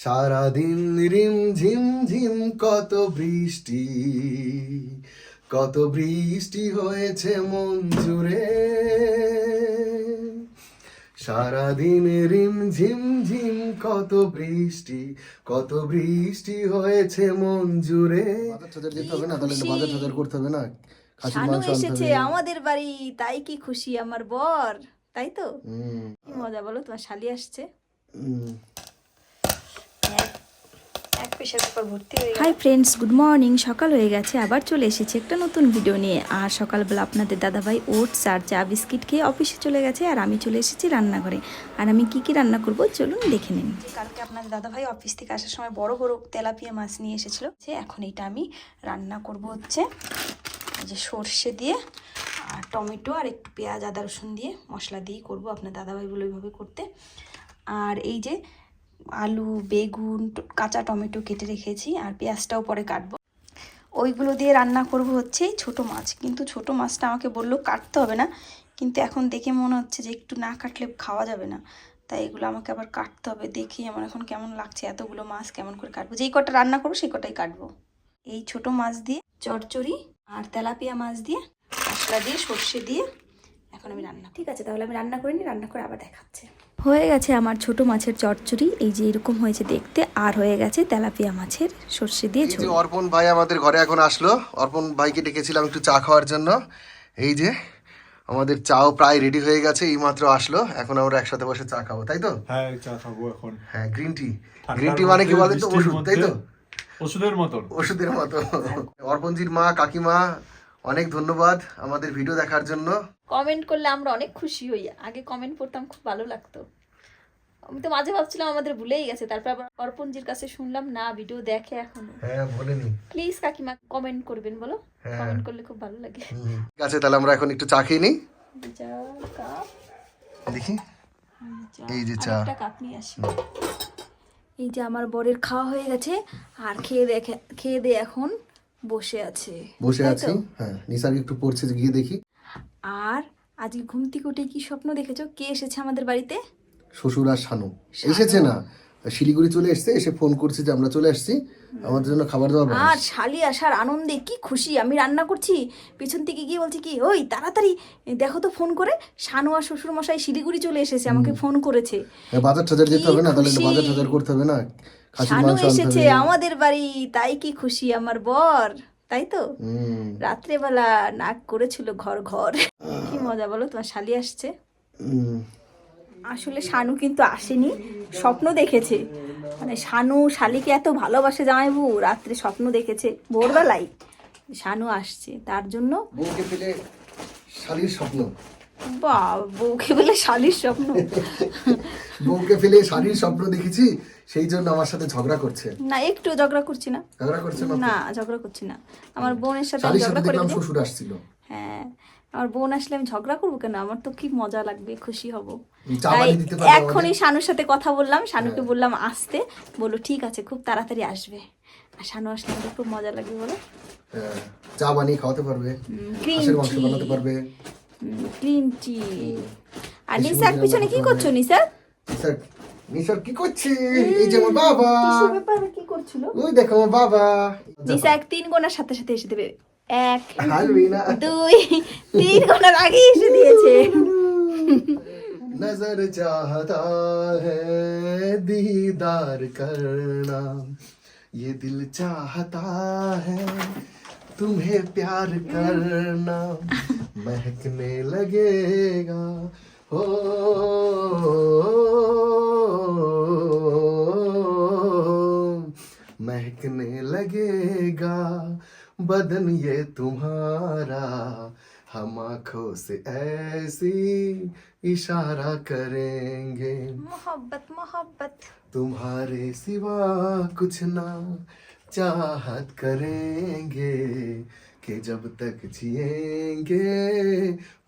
সারাদিন রিম ঝিম ঝিম কত বৃষ্টি কত বৃষ্টি হয়েছে মন জুড়ে। সারাদিন রিম ঝিম ঝিম কত বৃষ্টি কত বৃষ্টি হয়েছে মন জুড়ে। যেতে হবে না তাহলে বাজার টাজার করতে হবে না শানু এসেছে আমাদের বাড়ি তাই কি খুশি আমার বর তাই তো? মজা বলো তোমার শালি আসছে হুম। এক প্রেশার কুকার ভর্তি হয়ে হাই ফ্রেন্ডস গুড মর্নিং সকাল হয়ে গেছে আবার চলে এসেছে একটা নতুন ভিডিও নিয়ে। আর সকালবেলা আপনাদের দাদাভাই ওটস আর চা বিস্কিট খেয়ে অফিসে চলে গেছে আর আমি চলে এসেছি রান্নাঘরে। আর আমি কি কি রান্না করব চলুন দেখে নিন। কালকে আপনাদের দাদাভাই অফিস থেকে আসার সময় বড় বড় তেলাপিয়া মাছ নিয়ে এসেছিল। যে এখন এটা আমি রান্না করব হচ্ছে যে সর্ষে দিয়ে আর টমেটো আর একটু পেঁয়াজ আদা রসুন দিয়ে মশলা দিয়ে করব। আপনার দাদাভাইগুলো ওইভাবে করতে। আর এই যে আলু, বেগুন কাঁচা টমেটো কেটে রেখেছি আর পেঁয়াজটাও পরে কাটবো। ওইগুলো দিয়ে রান্না করব হচ্ছে ছোটো মাছ। কিন্তু ছোট মাছটা আমাকে বলল কাটতে হবে না। কিন্তু এখন দেখে মনে হচ্ছে যে একটু না কাটলে খাওয়া যাবে না। তাই এগুলো আমাকে আবার কাটতে হবে। দেখি আমার এখন কেমন লাগছে। এতগুলো মাছ কেমন করে কাটবো? যেই কটা রান্না করব সেই কটাই কাটবো। এই ছোট মাছ দিয়ে চচ্চড়ি আর তেলাপিয়া মাছ দিয়ে মশলা দিয়ে সর্ষে দিয়ে এখন আমি রান্না ঠিক আছে, তাহলে আমি রান্না করে নিই। রান্না করে আবার দেখাচ্ছে। হয়ে গেছে আমার ছোট মাছের চচ্চড়ি। এই যে এরকম হয়েছে দেখতে আর হয়ে গেছে তেলাপিয়া মাছের সর্ষে দিয়ে এই ঝোল। অর্পণ ভাই আমাদের ঘরে এখন আসলো। অর্পণ ভাইকে ডেকেছিলাম একটু চা খাওয়ার জন্য। এই যে আমাদের চাও প্রায় রেডি হয়ে গেছে এই মাত্র আসলো। এখন আমরা একসাথে বসে চা খাব তাই তো? হ্যাঁ চা খাব এখন। হ্যাঁ গ্রিন টি গ্রিন টি মানে কি মধ্যে, বলে তো ওষুধ তাই তো? ওষুধের মতন। ওষুধের মতো। অর্পণজির মা কাকিমা অনেক ধন্যবাদ আমাদের ভিডিও দেখার জন্য। কমেন্ট করলে আমরা অনেক খুশি হই। আগে কমেন্ট পড়তাম খুব ভালো লাগতো। আমি তো মাঝে ভাবছিলাম আমাদের ভুলেই গেছে। তারপর আবার অর্পণজির কাছে শুনলাম না ভিডিও দেখে এখনও। হ্যাঁ বলেনি। প্লিজ কাকিমা কমেন্ট করবেন বলো। হ্যাঁ। কমেন্ট করলে খুব ভালো লাগে। ঠিক আছে তাহলে আমরা এখন একটু চা খেয়ে নিই। দেখি। এই যে চা। কাপ নিয়ে আসি। এই যে আমার বরের খাওয়া হয়ে গেছে। আর খেয়ে দেখে খেয়ে দিয়ে এখন। বসে আছে। বসে আছি হ্যাঁ নিসার একটু পড়ছে গিয়ে দেখি। আর আজকে ঘুম থেকে উঠে কি স্বপ্ন দেখেছ? কে এসেছে আমাদের বাড়িতে? শ্বশুর আর শানু। এসেছে না? শিলিগুড়ি চলে এসছে এসে ফোন করছে যে আমরা চলে আসছি। আমাদের জন্য খাবার দাবার আর শালি আসার আনন্দে কি খুশি আমি রান্না করছি। পিছন থেকে গিয়ে বলছি কি ওই তাড়াতাড়ি দেখো তো ফোন করে। শানু আর শ্বশুর মশাই শিলিগুড়ি চলে এসেছে আমাকে ফোন করেছে। হ্যাঁ, বাজার টাজার যেতে হবে না তাহলে বাজার টাজার করতে হবে না। শানু এসেছে আমাদের বাড়ি তাই কি খুশি আমার বর তাই তো? রাত্রেবেলা নাক করেছিল ঘর ঘর। কি মজা বলো তোমার শালি আসছে? আসলে শানু কিন্তু আসেনি স্বপ্ন দেখেছে। মানে শানু শালিকে এত ভালোবাসে জামাইবু রাত্রে স্বপ্ন দেখেছে ভোরবেলায় শানু আসছে তার জন্য শালির স্বপ্ন। বা বউকে বলে শালির স্বপ্ন। বউকে ফেলে শালির স্বপ্ন দেখেছি সেই জন্য আমার সাথে ঝগড়া করছে। না একটু ঝগড়া করছি না। ঝগড়া করছে না না ঝগড়া করছি না। আমার বোনের সাথে ঝগড়া করি দেখলাম বুঝি? শ্বশুর আসছিল। হ্যাঁ আমার বোন আসলে আমি ঝগড়া করব কেন? আমার তো কি মজা লাগবে খুশি হব? এখনই শানুর সাথে কথা বললাম হ্যাঁ। শানুকে বললাম আসতে। বলল ঠিক আছে খুব তাড়াতাড়ি আসবে। আর শানু আসলে আমাদের খুব মজা লাগবে বলো। হ্যাঁ, চা বানিয়ে খাওয়াতে পারবে। মাংস টি বানাতে পারবে। গ্রিন টি আর নিসার পিছনে কি। করছ নিসার নিসার নিসার কি করছে এই যে আমার বাবা টিস্যু পেপার কি করছিল ওই দেখো আমার বাবা নিসা এক তিন গোনার সাথে সাথে এসে দেবে এক হালবি না দুই তিন গোনার আগে এসে দিয়েছে नजर चाहता है दीदार करना ये दिल चाहता है तुम्हें प्यार करना महकने लगेगा हो महकने लगेगा बदन ये तुम्हारा। हम आँखों से ऐसी इशारा करेंगे। मोहब्बत मोहब्बत। तुम्हारे सिवा कुछ ना चाहत करेंगे। कि जब तक जिएंगे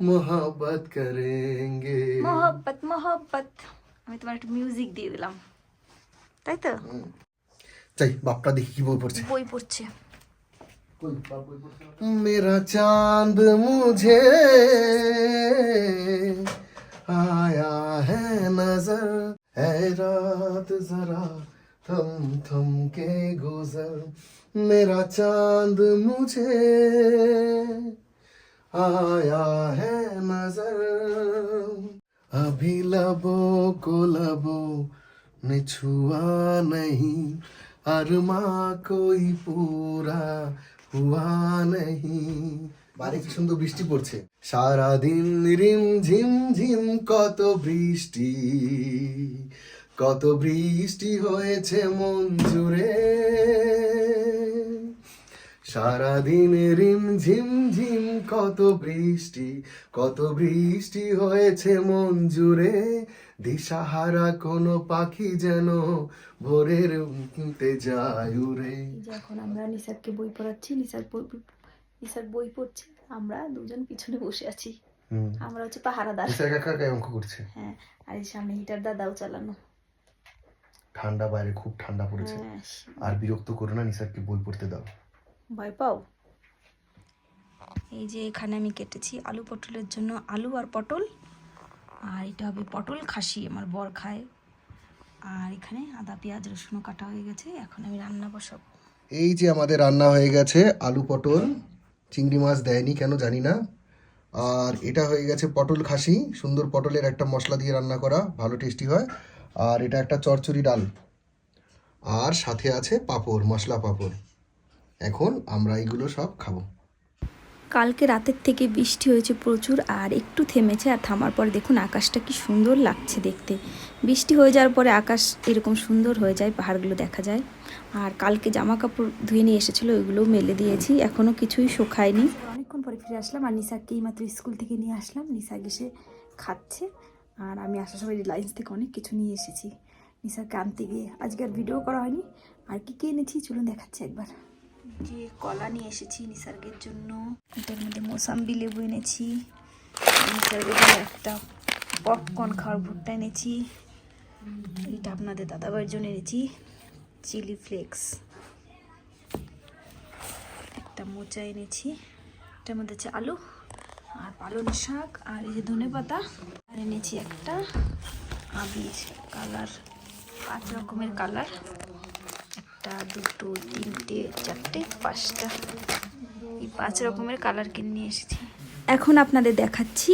मोहब्बत करेंगे মোহব্বত মোহব্বত আমি তোমার একটু মিউজিক দিয়ে দিলাম তাই তো চাই বাপটা দেখি কি বই পড়ছে বই পড়ছে मेरा चांद मुझे आया है नजर है रात जरा थम थम के गुजर मेरा चांद मुझे आया है नजर अभी लबों को लबों ने छुआ नहीं अरमा कोई पूरा हुआ नहीं বাড়ি কি সুন্দর বৃষ্টি পড়ছে সারাদিন রিম ঝিম ঝিম কত বৃষ্টি কত বৃষ্টি হয়েছে মন জুড়ে। সারাদিন রিম ঝিম ঝিম কত বৃষ্টি কত বৃষ্টি হয়েছে মন জুড়ে। দিশাহারা কোনো পাখি যেন ভোরের উঠতে যায় উড়ে। এই যে এখন আমরা নিসারকে বই পড়াচ্ছি নিসার বই নিসার বই পড়ছে আমরা দুজন পিছনে বসে আছি। আমরা হচ্ছে পাহারাদার। কাকা অঙ্ক করছে। হ্যাঁ আর এই সামনে হিটার দাদাও চালানো। ঠান্ডা বাইরে খুব ঠান্ডা পড়েছে। হ্যাঁ আর বিরক্ত করো না নিসারকে বই পড়তে দাও। ভয় পাও? এই যে এখানে আমি কেটেছি আলু পটলের জন্য আলু আর পটল। আর এটা হবে পটল খাসি আমার বর খায়। আর এখানে আদা পেঁয়াজ রসুনও কাটা হয়ে গেছে এখন আমি রান্না বসাবো। এই যে আমাদের রান্না হয়ে গেছে আলু পটল চিংড়ি মাছ দেয়নি কেন জানি না। আর এটা হয়ে গেছে পটল খাসি সুন্দর পটলের একটা মশলা দিয়ে রান্না করা ভালো টেস্টি হয়। আর এটা একটা চচ্চড়ি ডাল। আর সাথে আছে পাঁপড় মশলা পাঁপড়। এখন আমরা এইগুলো সব খাব। কালকে রাতের থেকে বৃষ্টি হয়েছে প্রচুর আর একটু থেমেছে আর থামার পরে দেখুন আকাশটা কি সুন্দর লাগছে দেখতে। বৃষ্টি হয়ে যাওয়ার পরে আকাশ এরকম সুন্দর হয়ে যায় পাহাড়গুলো দেখা যায়। আর কালকে জামা কাপড় ধুয়ে নিয়ে এসেছিল ওইগুলোও মেলে দিয়েছি এখনও কিছুই শুকায়নি। অনেকক্ষণ পরে ফিরে আসলাম আর নিসাকে মাত্র স্কুল থেকে নিয়ে আসলাম। নিসা এসে খাচ্ছে। আর আমি আসার সময় রিলায়েন্স থেকে অনেক কিছু নিয়ে এসেছি। নিসাকে আনতে গিয়ে। আজকে আর ভিডিও করা হয়নি। আর কি কি এনেছি? চলুন দেখাচ্ছি একবার। যে কলা নিয়ে এসেছি নিসার্গের জন্য। এটার মধ্যে মোসাম্বি লেবু এনেছি। নিসার্গের জন্য একটা পপকর্ন খাওয়ার ভুট্টা এনেছি। এটা আপনাদের দাদাভাইয়ের জন্য এনেছি। Chilli flakes. একটা মোচা এনেছি। এটার মধ্যে আছে আলু। আর পালং শাক, আর এই যে ধনে পাতা। আর এনেছি একটা আবির কালার, পাঁচ রকমের কালার। একটা, দুটো, তিনটে, চারটে, পাঁচটা। এই পাঁচ রকমের কালার কিনে নিয়ে এসেছি। এখন আপনাদের দেখাচ্ছি,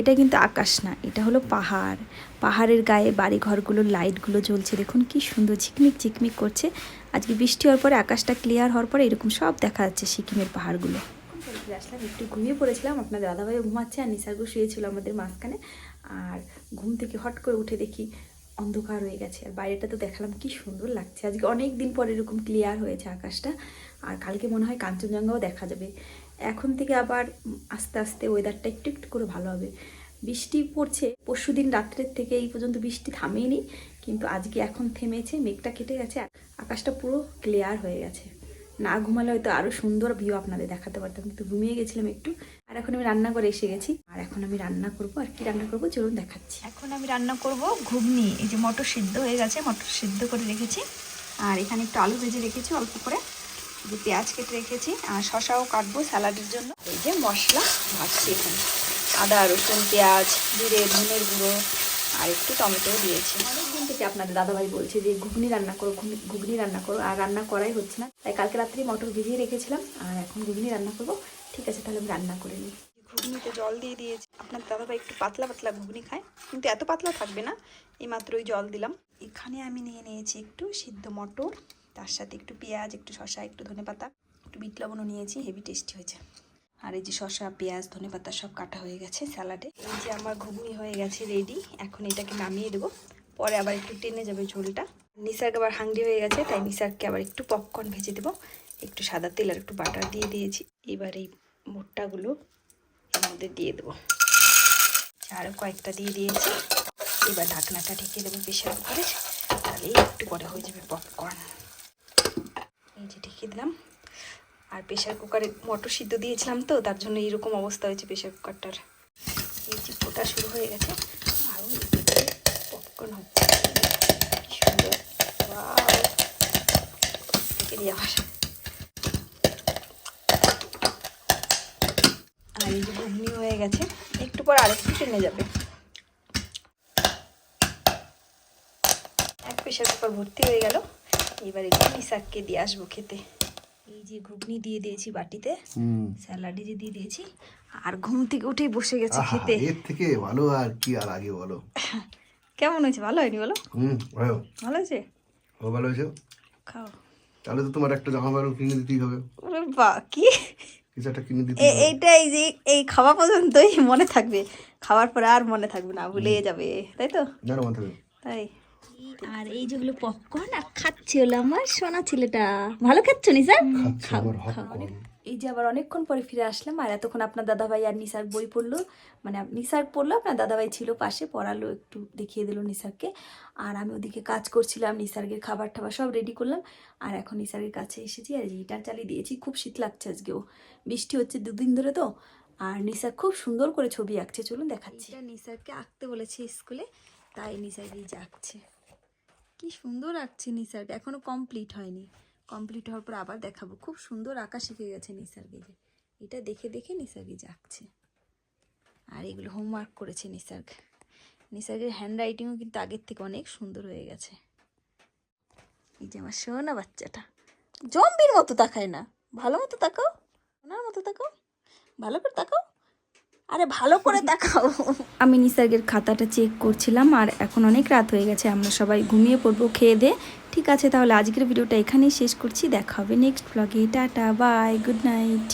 এটা কিন্তু আকাশ না, এটা হলো পাহাড়। পাহাড়ের গায়ে বাড়ি ঘরগুলোর লাইটগুলো জ্বলছে। দেখুন কি সুন্দর, ঝিকমিক ঝিকমিক করছে। আজকে বৃষ্টি হওয়ার পরে আকাশটা ক্লিয়ার হওয়ার পরে এরকম সব দেখা যাচ্ছে সিকিমের পাহাড়গুলো। আসলাম, একটু ঘুমিয়ে পড়েছিলাম আপনাদের দাদাভাইও ঘুমাচ্ছে আর নিসার্গ শুয়েছিল আমাদের মাঝখানে। আর ঘুম থেকে হট করে উঠে দেখি অন্ধকার হয়ে গেছে। আর বাইরেটা তো দেখালাম, কি সুন্দর লাগছে। আজকে অনেক দিন পর এরকম ক্লিয়ার হয়েছে আকাশটা। আর কালকে মনে হয় কাঞ্চনজঙ্ঘাও দেখা যাবে। এখন থেকে আবার আস্তে আস্তে ওয়েদারটা একটু একটু করে ভালো হবে। বৃষ্টি পড়ছে, পরশু দিন রাত্রের থেকে এই পর্যন্ত বৃষ্টি থামেনি, কিন্তু আজকে এখন থেমেছে, মেঘটা কেটে গেছে আকাশটা পুরো ক্লিয়ার হয়ে গেছে। না ঘুমালে হয়তো আরও সুন্দর ভিউ আপনাদের দেখাতে পারতাম। কিন্তু ঘুমিয়ে গেছিলাম একটু, আর এখন আমি রান্না করে এসে গেছি। আর এখন আমি রান্না করব, আর কি রান্না করব চলুন দেখাচ্ছি। এখন আমি রান্না করব ঘুগনি, এই যে মটর সিদ্ধ হয়ে গেছে, মটর সিদ্ধ করে রেখেছি। আর এখানে একটু আলু ভেজে রেখেছি, অল্প করে। যে পেঁয়াজ কেটে রেখেছি, আর শশাও কাটবো স্যালাডের জন্য। এই যে মশলা, ভাজছি এখানে। আদা, রসুন, পেঁয়াজ, জিরে, ধনের গুঁড়ো আর একটু টমেটোও দিয়েছি। অনেকদিন থেকে আপনাদের দাদাভাই বলছে যে, ঘুগনি রান্না করো, ঘুগনি- রান্না করো, আর রান্না করাই হচ্ছে না। তাই কালকে রাত্রি মটর ভিজিয়ে রেখেছিলাম, আর এখন ঘুগনি রান্না করব। ঠিক আছে, তাহলে আমি রান্না করে নিই। ঘুগনিতে জল দিয়ে দিয়েছি। আপনার দাদাভাই একটু পাতলা পাতলা ঘুগনি খায়, কিন্তু এত পাতলা থাকবে না। এই মাত্রই জল দিলাম। এখানে আমি নিয়ে নিয়েছি একটু সিদ্ধ মটর, তার সাথে একটু পেঁয়াজ, একটু শসা, একটু ধনেপাতা, একটু বিট লবণও নিয়েছি, হেভি টেস্টি হয়েছে। আর এই যে শসা, পেঁয়াজ ধনেপাতা সব কাটা হয়ে গেছে স্যালাডে। এই যে আমার ঘুগনি হয়ে গেছে রেডি এখন এটাকে নামিয়ে দেবো। পরে আবার একটু টেনে যাবে ঝোলটা। নিসার্গ আবার হাঙ্গি হয়ে গেছে, তাই নিসার্গকে আবার একটু পপকর্ন ভেজে দেবো। একটু সাদা তেল আর একটু বাটার দিয়ে দিয়েছি। এবার এই ভুট্টাগুলো এর মধ্যে দিয়ে দেবো। আরও কয়েকটা দিয়ে দিয়েছি। এবার ঢাকনাটা ঢেকে দেবো প্রেশার কুকারে তাহলেই একটু পরে হয়ে যাবে পপকর্ন এই যে ঢেকে দিলাম। আর প্রেশার কুকারে মটর সিদ্ধ দিয়েছিলাম তো, তার জন্য এইরকম অবস্থা হয়েছে প্রেশার কুকারটার এই যে ফোটা শুরু হয়ে গেছে আরও পপকর্ন হচ্ছে। সুন্দর। আবার। আর এই যে ঘুগনি হয়ে গেছে, একটু পর আরেকটু টেনে যাবে। এক প্রেশার কুকার ভর্তি হয়ে গেল, এবার একটু নিসাককে দিয়ে আসব খেতে। এই যে ঘুগনি দিয়ে দিয়েছি বাটিতে হুম। স্যালাডে যে দিয়ে দিয়েছি আর ঘুম থেকে উঠেই বসে গেছে খেতে। এর থেকে ভালো আর কি আর আগে বলো? কেমন হয়েছে? ভালো হয়নি বলো? হুম ভালো। ভালো হয়েছে? ও ভালো হয়েছে? খাও। তাহলে তো তোমার একটা জামা প্যান্ট কিনে দিতেই হবে। ওরে বা কি? কিছু একটা কিনে দিতে এইটা এই যে এই খাওয়া পর্যন্তই মনে থাকবে। খাওয়ার পরে আর মনে থাকবে না ভুলে যাবে তাই তো? না না মাথা তাই? আর এই যে হলো পপকর্ন আর খাচ্ছে হলো আমার সোনা ছেলেটা। ভালো খাচ্ছ নি স্যার খাচ্ছে আমার এই যে আবার অনেকক্ষণ পরে ফিরে আসলাম আর এতক্ষণ আপনার দাদাভাই আর নিসার বই পড়ল। মানে নিসার পড়ল আপনার দাদাভাই ছিল পাশে পড়ালো একটু দেখিয়ে দিল নিসারকে। আর আমি ওদিকে কাজ করছিলাম নিসার্গের খাবার টাবার সব রেডি করলাম। আর এখন নিসার্গের কাছে এসেছি আর হিটার চালিয়ে দিয়েছি। খুব শীত লাগছে আজকেও বৃষ্টি হচ্ছে দুদিন ধরে তো। আর নিসার খুব সুন্দর করে ছবি আঁকছে চলুন দেখাচ্ছি। নিসারকে আঁকতে বলেছে স্কুলে তাই নিসার্গই যে আঁকছে কি সুন্দর আঁকছে নিসার্গ এখনও কমপ্লিট হয়নি। কমপ্লিট হওয়ার পর আবার দেখাবো। খুব সুন্দর আঁকা শিখে গেছে নিসার্গে যে। এটা দেখে দেখে নিসার্গে আঁকছে। আর এগুলো হোমওয়ার্ক করেছে নিসার্গ নিসার্গের হ্যান্ড রাইটিংও কিন্তু আগের থেকে অনেক সুন্দর হয়ে গেছে। এই যে আমার সোনা বাচ্চাটা। জম্বির মতো তাকায় না। ভালো মতো তাকাও। ওনার মতো তাকাও। ভালো করে তাকাও। আরে ভালো করে দেখাও। আমি নিসার্গের খাতাটা চেক করছিলাম আর এখন অনেক রাত হয়ে গেছে, আমরা সবাই ঘুমিয়ে পড়ব, খেয়ে দে। ঠিক আছে, তাহলে আজকের ভিডিওটা এখানেই শেষ করছি, দেখা হবে নেক্সট ব্লগে টাটা বাই গুড নাইট